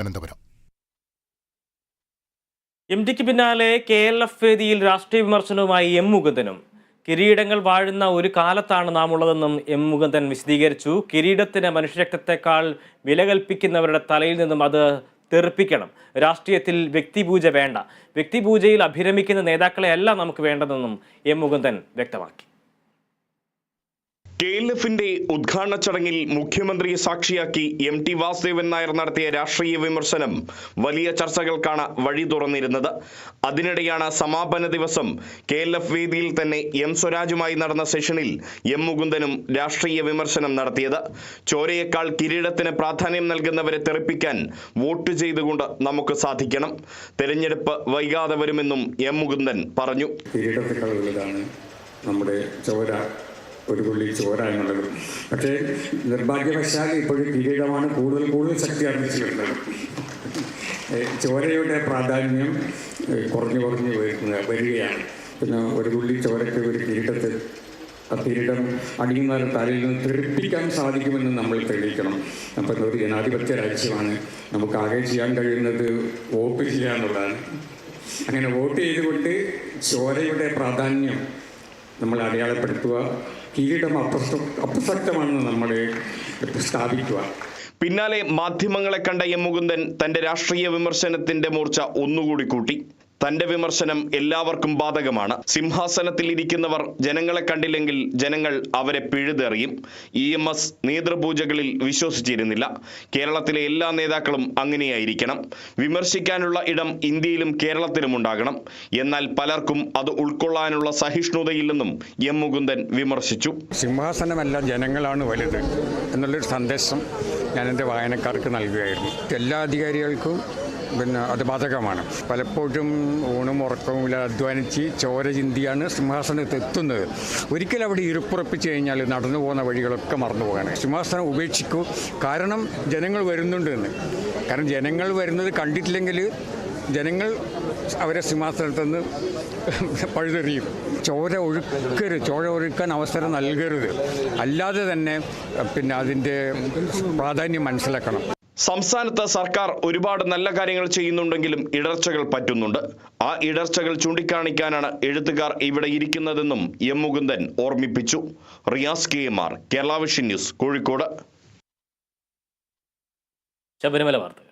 Ananthapuram M ടിക്ക് പിന്നാലെ K L F വേദിയിൽ രാഷ്ട്രീയ വിമർശനവുമായി എം മുകുന്ദനും. കിരീടങ്ങൾ വാഴുന്ന ഒരു കാലത്താണ് നാം ഉള്ളതെന്നും എം മുകുന്ദൻ വിശദീകരിച്ചു. കിരീടത്തിന് മനുഷ്യരക്തത്തെക്കാൾ വില കൽപ്പിക്കുന്നവരുടെ തലയിൽ നിന്നും അത് തെറിപ്പിക്കണം. രാഷ്ട്രീയത്തിൽ വ്യക്തിപൂജ വേണ്ട. വ്യക്തിപൂജയിൽ അഭിരമിക്കുന്ന നേതാക്കളെയല്ല നമുക്ക് വേണ്ടതെന്നും എം മുകുന്ദൻ വ്യക്തമാക്കി. കെ എൽ എഫിന്റെ ഉദ്ഘാടന ചടങ്ങിൽ മുഖ്യമന്ത്രിയെ സാക്ഷിയാക്കി എം ടി വാസുദേവൻ നായർ നടത്തിയ രാഷ്ട്രീയ വിമർശനം വലിയ ചർച്ചകൾക്കാണ് വഴി തുറന്നിരുന്നത്. അതിനിടെയാണ് സമാപന ദിവസം. കെ എൽ എഫ് വേദിയിൽ തന്നെ എം സ്വരാജുമായി നടന്ന സെഷനിൽ എം മുകുന്ദനും രാഷ്ട്രീയ വിമർശനം നടത്തിയത്. ചോരയേക്കാൾ കിരീടത്തിന് പ്രാധാന്യം നൽകുന്നവരെ തെറിപ്പിക്കാൻ വോട്ട് ചെയ്തുകൊണ്ട് നമുക്ക് സാധിക്കണം. തെരഞ്ഞെടുപ്പ് വൈകാതെ വരുമെന്നും എം മുകുന്ദൻ പറഞ്ഞു. നമ്മുടെ ചോര. ഒരു പുള്ളി ചോര എന്നുള്ളത് പക്ഷേ നിർഭാഗ്യവശാൽ ഇപ്പോഴും കിരീടമാണ് കൂടുതൽ കൂടുതൽ ശക്തി അർപ്പിച്ചിട്ടുള്ളത് ചോരയുടെ പ്രാധാന്യം കുറഞ്ഞു കുറഞ്ഞു വരുന്ന വരികയാണ്. പിന്നെ ഒരു പുള്ളി ചോരയ്ക്ക് ഒരു കിരീടത്തിൽ ആ കിരീടം അടിയുന്നവരെ തലയിൽ നിന്ന് തെറിപ്പിക്കാൻ സാധിക്കുമെന്ന് നമ്മൾ തെളിയിക്കണം. അപ്പം ഒരു ജനാധിപത്യ രാജ്യമാണ്. നമുക്ക് ആകെ ചെയ്യാൻ കഴിയുന്നത് വോട്ട് ചെയ്യുക അങ്ങനെ വോട്ട് ചെയ്തുകൊണ്ട് ചോരയുടെ പ്രാധാന്യം നമ്മൾ അടയാളപ്പെടുത്തുക കിരീടം അപ്രസ അപ്രസക്തമാണെന്ന് നമ്മൾ സ്ഥാപിക്കുക. പിന്നാലെ മാധ്യമങ്ങളെ കണ്ട എം മുകുന്ദൻ തന്റെ രാഷ്ട്രീയ വിമർശനത്തിന്റെ മൂർച്ച ഒന്നുകൂടി കൂട്ടി. തന്റെ വിമർശനം എല്ലാവർക്കും ബാധകമാണ്. സിംഹാസനത്തിൽ ഇരിക്കുന്നവർ ജനങ്ങളെ കണ്ടില്ലെങ്കിൽ ജനങ്ങൾ അവരെ പിഴുതെറിയും. ഇ എം എസ് നേതൃപൂജകളിൽ വിശ്വസിച്ചിരുന്നില്ല. കേരളത്തിലെ എല്ലാ നേതാക്കളും അങ്ങനെയായിരിക്കണം. വിമർശിക്കാനുള്ള ഇടം ഇന്ത്യയിലും കേരളത്തിലും ഉണ്ടാകണം. എന്നാൽ പലർക്കും അത് ഉൾക്കൊള്ളാനുള്ള സഹിഷ്ണുതയില്ലെന്നും എം മുകുന്ദൻ വിമർശിച്ചു. സിംഹാസനമല്ല ജനങ്ങളാണ് വലുത് എന്നുള്ളൊരു സന്ദേശം ഞാൻ എന്റെ വായനക്കാർക്ക് നൽകുകയായിരുന്നു. എല്ലാ അധികാരികൾക്കും പിന്നെ അത് ബാധകമാണ്. പലപ്പോഴും ഊണും ഉറക്കവും ഇല്ലാതെ അധ്വാനിച്ച് ചോര ചിന്തിയാണ് സിംഹാസനത്ത് എത്തുന്നത്. ഒരിക്കലും അവിടെ ഇരുപ്പുറപ്പിച്ച് കഴിഞ്ഞാൽ നടന്നു പോകുന്ന വഴികളൊക്കെ മറന്നു പോകാനാണ്. സിംഹാസനം ഉപേക്ഷിക്കൂ. കാരണം ജനങ്ങൾ വരുന്നുണ്ട് എന്ന് കാരണം ജനങ്ങൾ വരുന്നത് കണ്ടിട്ടില്ലെങ്കിൽ ജനങ്ങൾ അവരെ സിംഹാസനത്തിൽ നിന്ന് പഴുതെറിയും. ചോര ഒഴുക്കരുത്. ചോര ഒഴുക്കാൻ അവസരം നൽകരുത്. അല്ലാതെ തന്നെ പിന്നെ അതിന്റെ പ്രാധാന്യം മനസ്സിലാക്കണം. സംസ്ഥാനത്ത് സർക്കാർ ഒരുപാട് നല്ല കാര്യങ്ങൾ ചെയ്യുന്നുണ്ടെങ്കിലും ഇടർച്ചകൾ പറ്റുന്നുണ്ട്. ആ ഇടർച്ചകൾ ചൂണ്ടിക്കാണിക്കാനാണ് എഴുത്തുകാർ ഇവിടെ ഇരിക്കുന്നതെന്നും എം മുകുന്ദൻ ഓർമ്മിപ്പിച്ചു. Riyas K M R Kerala News Kozhikode. Sabarimala വാർത്തകൾ.